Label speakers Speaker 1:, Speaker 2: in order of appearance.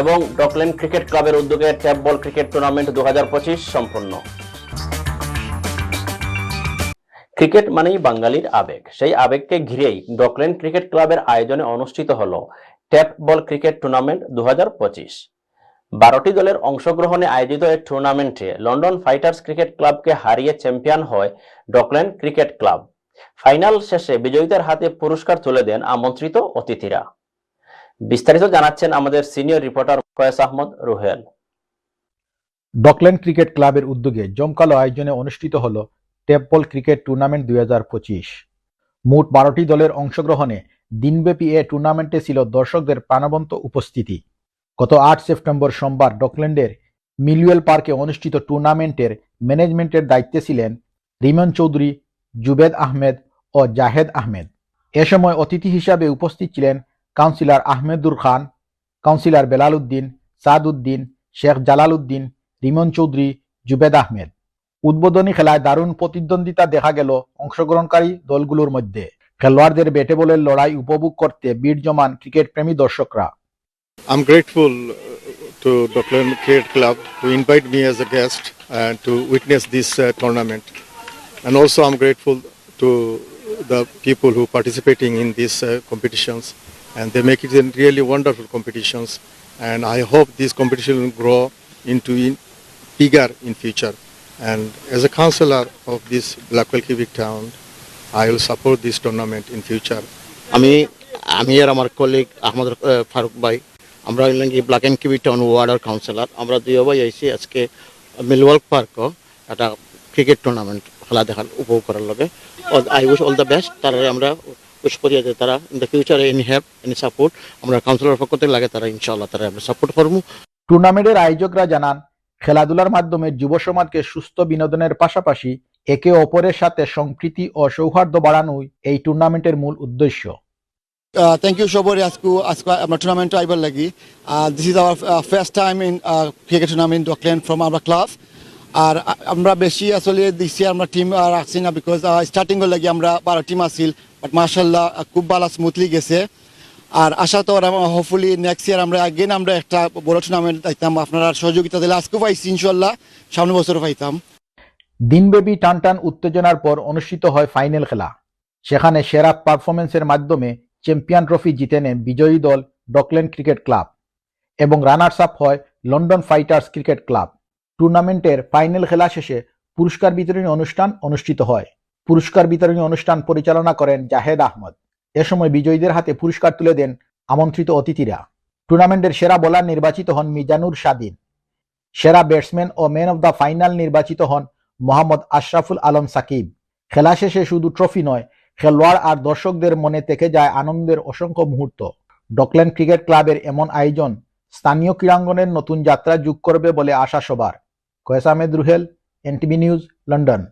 Speaker 1: এবং Dockland cricket ক্লাবের উদ্যোগে ট্যাপ বল ক্রিকেট টুর্নামেন্ট দু সম্পন্ন। ক্রিকেট মানেই বাঙালির আবেগ। সেই আবেগকে ঘিরেই ডকল্যান্ড ক্রিকেট ক্লাবের আয়োজনে অনুষ্ঠিত হল ট্যাপ বল ক্রিকেট টুর্নামেন্ট দু বারোটি দলের অংশগ্রহণে আয়োজিত এই টুর্নামেন্টে লন্ডন ফাইটার্স ক্রিকেট ক্লাবকে হারিয়ে চ্যাম্পিয়ন হয় ডকল্যান্ড ক্রিকেট ক্লাব। ফাইনাল শেষে বিজয়ীদের হাতে পুরস্কার তুলে দেন আমন্ত্রিত অতিথিরা। বিস্তারিত জানাচ্ছেন আমাদের senior reporter Foyes Ahmed Ruhel.
Speaker 2: Dockland cricket ক্লাবের উদ্যোগে জমকালো আয়োজনে অনুষ্ঠিত হল টেপবল ক্রিকেট টুর্নামেন্ট দুই মোট বারোটি দলের অংশগ্রহণে দিনব্যাপী এ টুর্নামেন্টে ছিল দর্শকদের প্রাণবন্ত উপস্থিতি। গত আট সেপ্টেম্বর সোমবার ডকল্যান্ডের মিলুয়েল পার্কে অনুষ্ঠিত টুর্নামেন্টের ম্যানেজমেন্টের দায়িত্বে ছিলেন রিমন চৌধুরী, জুবেদ আহমেদ ও জাহেদ আহমেদ। এ সময় অতিথি হিসাবে উপস্থিত ছিলেন কাউন্সিলর আহমেদুর খান কাউন্সিলর বেলাল উদ্দিন সাদ উদ্দিন শেখ জালাল উদ্দিন রিমন চৌধুরী জুবেদ আহমেদ উদ্বোধনী খেলায় দারুণ প্রতিদ্বন্দ্বিতা দেখা গেল অংশগ্রহণকারী দলগুলোর মধ্যে খেলোয়াড়দের ব্যাটে বলের লড়াই উপভোগ করতে ভিড় জমান ক্রিকেট প্রেমী দর্শকরা
Speaker 3: I'm grateful uh, to Dockland Cricket Club to invite me as a guest and to witness this uh, tournament. And also I'm grateful to the people who participating in these uh, competitions and they make it a really wonderful competitions and I hope this competition will grow into in bigger in future. And as a councillor of this Blackwell Civic Town, I will support this tournament in future.
Speaker 4: আমি আমি আর আমার colleague Ahmad আহ, ফারুক ভাই আমরা হইলাম কি black and Cubitt town ওয়ার্ডার councillor আমরা দুই ভাই আইসি আজকে মিলওয়ার্ক পার্কও একটা ক্রিকেট টুর্নামেন্ট খেলা দেখার উপভোগ করার লগে I wish all the best তারা আমরা উইশ করি যে তারা in the future any help any support আমরা কাউন্সিলর পক্ষ থেকে লাগে তারা ইনশাআল্লাহ তারা আমরা সাপোর্ট করব।
Speaker 2: টুর্নামেন্টের আয়োজকরা জানান খেলাধুলার মাধ্যমে যুব সমাজকে সুস্থ বিনোদনের পাশাপাশি একে অপরের সাথে সম্প্রীতি ও সৌহার্দ্য বাড়ানোই এই টুর্নামেন্টের মূল উদ্দেশ্য।
Speaker 5: Uh, thank you সবরে আজকে আজকে আমরা টুর্নামেন্ট আইবার লাগি। This is our first time in cricket tournament Dockland from our club আর আমরা বেশি আসলে দিচ্ছি আমরা টিম রাখছি না বিকজ স্টার্টিং এর লাগি আমরা বারো টিম আছিল। বাট মার্শাল্লাহ খুব ভালো স্মুথলি গেছে। আর আশা তো হোপফুলি নেক্সট ইয়ার আমরা আগেন আমরা একটা বড় টুর্নামেন্ট পাইতাম আপনারা সহযোগিতা দিলে আজকেও পাইছি ইনশাল্লাহ সামনে বছর পাইতাম।
Speaker 2: দিনব্যাপী টানটান উত্তেজনার পর অনুষ্ঠিত হয় ফাইনাল খেলা। সেখানে সেরা পারফরমেন্সের মাধ্যমে চ্যাম্পিয়ন ট্রফি জিতে নেন বিজয়ী দল ডকল্যান্ড ক্রিকেট ক্লাব এবং রানার্স আপ হয় লন্ডন ফাইটার্স ক্রিকেট ক্লাব টুর্নামেন্টের ফাইনাল খেলা শেষে পুরস্কার বিতরণী অনুষ্ঠান অনুষ্ঠিত হয়। পুরস্কার বিতরণী অনুষ্ঠান পরিচালনা করেন জাহেদ আহমদ। এ সময় বিজয়ীদের হাতে পুরস্কার তুলে দেন আমন্ত্রিত অতিথিরা। টুর্নামেন্টের সেরা বোলার নির্বাচিত হন মিজানুর স্বাধীন সেরা ব্যাটসম্যান ও ম্যান অব দ্য ফাইনাল নির্বাচিত হন মোহাম্মদ আশরাফুল আলম সাকিব। খেলা শেষে শুধু ট্রফি নয়, খেলোয়াড় আর দর্শকদের মনে থেকে যায় আনন্দের অসংখ্য মুহূর্ত। ডকল্যান্ড ক্রিকেট ক্লাবের এমন আয়োজন স্থানীয় ক্রীড়াঙ্গনের নতুন যাত্রা যোগ করবে বলে আশা সবার। Koyes Ahmed Ruhel, NTV news, London.